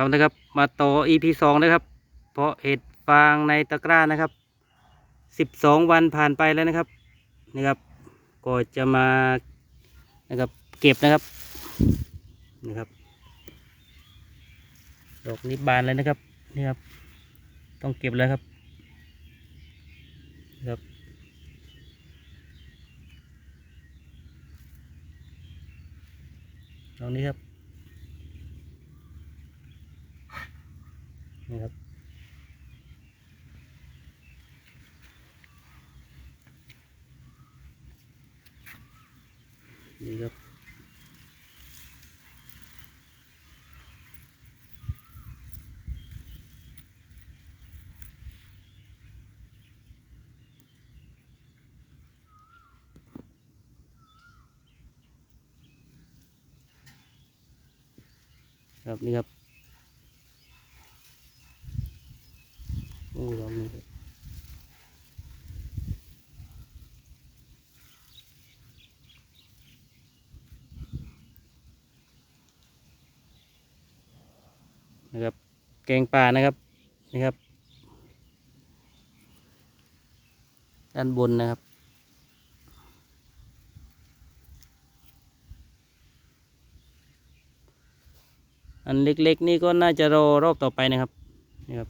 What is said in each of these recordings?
ครับนะครับ มาต่อ EP สองนะครับ เพราะเห็ดฟางในตะกร้านะครับสิบสองวันผ่านไปแล้วนะครับนี่ครับ ก็จะมานะครับเก็บนะครับนะครับ ดอกนี้บานเลยนะครับนี่ครับ ต้องเก็บแล้วครับนะครับตรงนี้ครับ นี่ครับนี่ครับครับนี่ครับโอ้ดอกนี้ครับ นะครับ แกงป่านะครับนี่ครับ ด้านบนนะครับ อันเล็กๆนี่ก็น่าจะรอรอบต่อไปนะครับนี่ครับ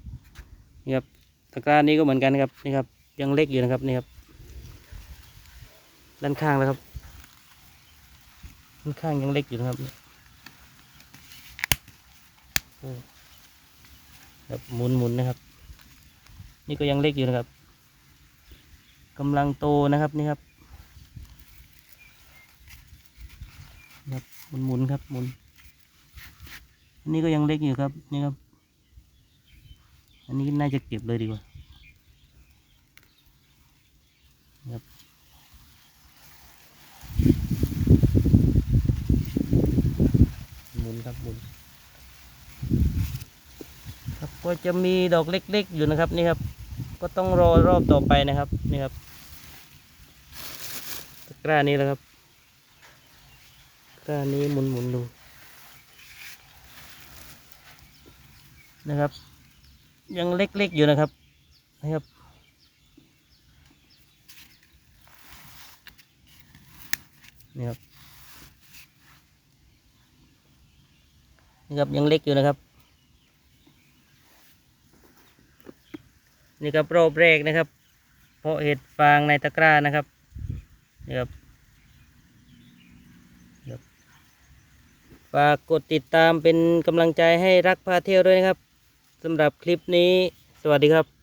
นี่ครับตะกร้านี้ก็เหมือนกันครับนี่ครับ ยังเล็กอยู่นะครับนี่ครับ ด้านข้างแล้วครับด้านข้างยังเล็กอยู่นะครับ ครับหมุนหมุนนะครับ นี่ก็ยังเล็กอยู่นะครับกำลังโตนะครับนี่ครับครับหมุนหมุนครับหมุนอันนี้ก็ยังเล็กอยู่ครับนี่ครับ อันนี้น่าจะเก็บเลยดีกว่าครับหมุนครับหมุน ก็จะมีดอกเล็ก ๆ อยู่นะครับนี่ครับ ก็ต้องรอรอบต่อไปนะครับนี่ครับตะกร้านี้แล้วครับตะกร้านี้หมุนหมุนๆดูนะครับ ยังเล็กๆอยู่นะครับนะครับนี่ครับนี่ครับยังเล็กอยู่นะครับ นี่ครับรอบแรกนะครับ เพาะเห็ดฟางในตะกร้านะครับนี่ครับฝากกดติดตามเป็นกำลังใจให้รักพาเที่ยวด้วยนะครับสำหรับคลิปนี้ สวัสดีครับ